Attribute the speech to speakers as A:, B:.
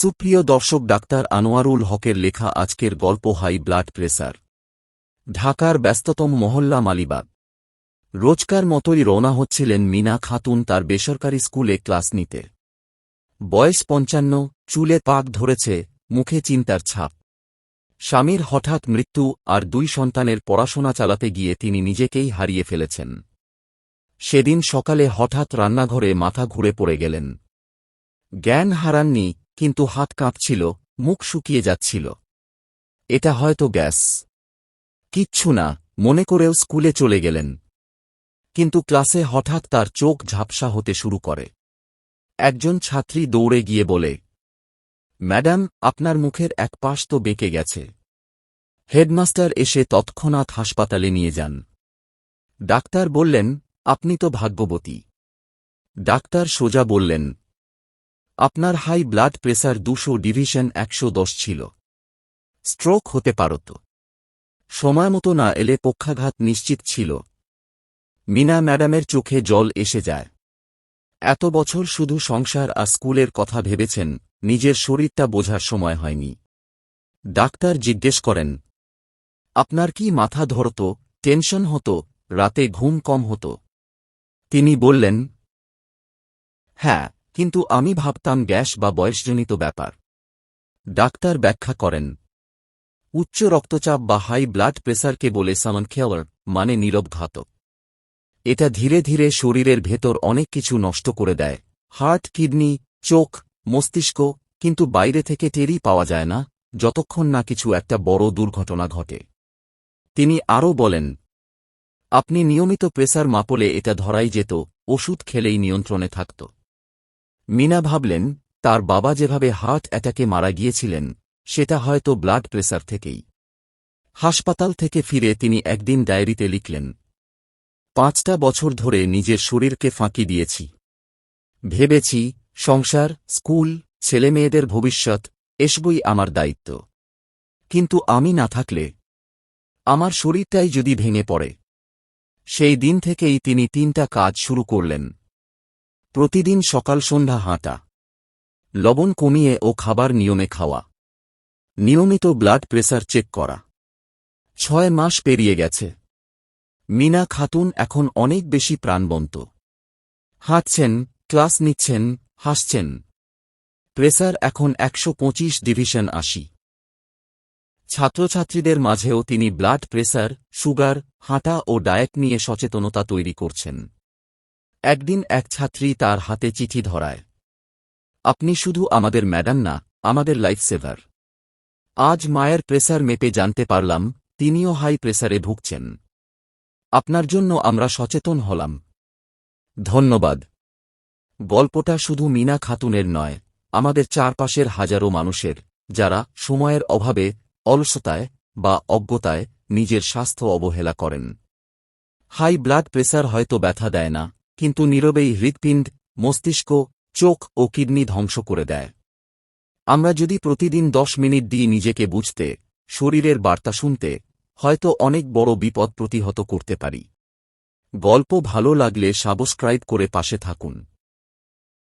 A: সুপ্রিয় দর্শক ডাক্তার আনোয়ারুল হকের লেখা আজকের গল্প হাই ব্লাড প্রেসার। ঢাকার ব্যস্ততম মহল্লা মালিবাগ। রোজকার মতোই রওনা হচ্ছিলেন মিনা খাতুন তার বেসরকারি স্কুলে ক্লাস নিতে। বয়স পঞ্চান্ন, চুলে পাক ধরেছে, মুখে চিন্তার ছাপ। স্বামীর হঠাৎ মৃত্যু আর দুই সন্তানের পড়াশোনা চালাতে গিয়ে তিনি নিজেকেই হারিয়ে ফেলেছেন। সেদিন সকালে হঠাৎ রান্নাঘরে মাথা ঘুরে পড়ে গেলেন। জ্ঞান হারাননি কিন্তু হাত কাঁপছিল, মুখ শুকিয়ে যাচ্ছিল। এটা হয়তো গ্যাস। কিচ্ছু না, মনে করেও স্কুলে চলে গেলেন। কিন্তু ক্লাসে হঠাৎ তার চোখ ঝাপসা হতে শুরু করে। একজন ছাত্রী দৌড়ে গিয়ে বলে, ম্যাডাম, আপনার মুখের এক পাশ তো বেঁকে গেছে। হেডমাস্টার এসে তৎক্ষণাৎ হাসপাতালে নিয়ে যান। ডাক্তার বললেন, আপনি তো ভাগ্যবতী। ডাক্তার সোজা বললেন আপনার হাই ব্লাড প্রেসার দুশো ডিভিশন একশো দশ ছিল। স্ট্রোক হতে পারত। সময়মতো না এলে পক্ষাঘাত নিশ্চিত ছিল। মিনা ম্যাডামের চোখে জল এসে যায়। এত বছর শুধু সংসার আর স্কুলের কথা ভেবেছেন, নিজের শরীরটা বোঝার সময় হয়নি। ডাক্তার জিজ্ঞেস করেন, আপনার কি মাথা ধরত, টেনশন হতো, রাতে ঘুম কম হতো? তিনি বললেন হ্যাঁ। কিন্তু আমি ভাবতাম গ্যাস বা বয়সজনিত ব্যাপার। ডাক্তার ব্যাখ্যা করেন, উচ্চ রক্তচাপ বা হাই ব্লাড প্রেসারকে বলে সামন খেয়ার মানে নীরব ঘাতক। এটা ধীরে ধীরে শরীরের ভেতর অনেক কিছু নষ্ট করে দেয়। হার্ট, কিডনি, চোখ, মস্তিষ্ক, কিন্তু বাইরে থেকে টেরই পাওয়া যায় না, যতক্ষণ না কিছু একটা বড় দুর্ঘটনা ঘটে। তিনি আরও বলেন, আপনি নিয়মিত প্রেসার মাপলে এটা ধরাই যেত, ওষুধ খেলেই নিয়ন্ত্রণে থাকত। মিনা ভাবলেন, তার বাবা যেভাবে হার্ট অ্যাটাকে মারা গিয়েছিলেন, সেটা হয়তো ব্লাড প্রেসার থেকেই। হাসপাতাল থেকে ফিরে তিনি একদিন ডায়েরিতে লিখলেন, পাঁচটা বছর ধরে নিজের শরীরকে ফাঁকি দিয়েছি। ভেবেছি, সংসার, স্কুল, ছেলেমেয়েদের ভবিষ্যৎ, এসবই আমার দায়িত্ব। কিন্তু আমি না থাকলে, আমার শরীরটাই যদি ভেঙে পড়ে। সেই দিন থেকেই তিনি তিনটা কাজ শুরু করলেন। প্রতিদিন সকাল সন্ধ্যা হাঁটা। লবণ কমিয়ে ও খাবার নিয়মে খাওয়া। নিয়মিত ব্লাড প্রেসার চেক করা। ছয় মাস পেরিয়ে গেছে। মিনা খাতুন এখন অনেক বেশি প্রাণবন্ত। হাঁটছেন, ক্লাস নিচ্ছেন, হাসছেন। প্রেসার এখন একশো পঁচিশ ডিভিশন আশি। ছাত্রছাত্রীদের মাঝেও তিনি ব্লাড প্রেসার সুগার হাঁটা ও ডায়েট নিয়ে সচেতনতা তৈরি করছেন। একদিন এক ছাত্রী তার হাতে চিঠি ধরায়। আপনি শুধু আমাদের ম্যাডাম না, আমাদের লাইফ সেভার আজ মায়ের প্রেসার মেপে জানতে পারলাম, তিনিও হাই প্রেসারে ভুগছেন। আপনার জন্য আমরা সচেতন হলাম। ধন্যবাদ। গল্পটা শুধু মিনা খাতুনের নয়, আমাদের চারপাশের হাজারো মানুষের, যারা সময়ের অভাবে, অলসতায় বা অজ্ঞতায় নিজের স্বাস্থ্য অবহেলা করেন। হাই ব্লাড প্রেসার হয়তো ব্যথা দেয় না কিন্তু নীরবেই হৃৎপিণ্ড, মস্তিষ্ক, চোখ ও কিডনি ধ্বংস করে দেয়। আমরা যদি প্রতিদিন দশ মিনিট দিয়ে নিজেকে বুঝতে, শরীরের বার্তা শুনতে, হয়তো অনেক বড় বিপদ প্রতিহত করতে পারি। গল্প ভালো লাগলে সাবস্ক্রাইব করে পাশে থাকুন।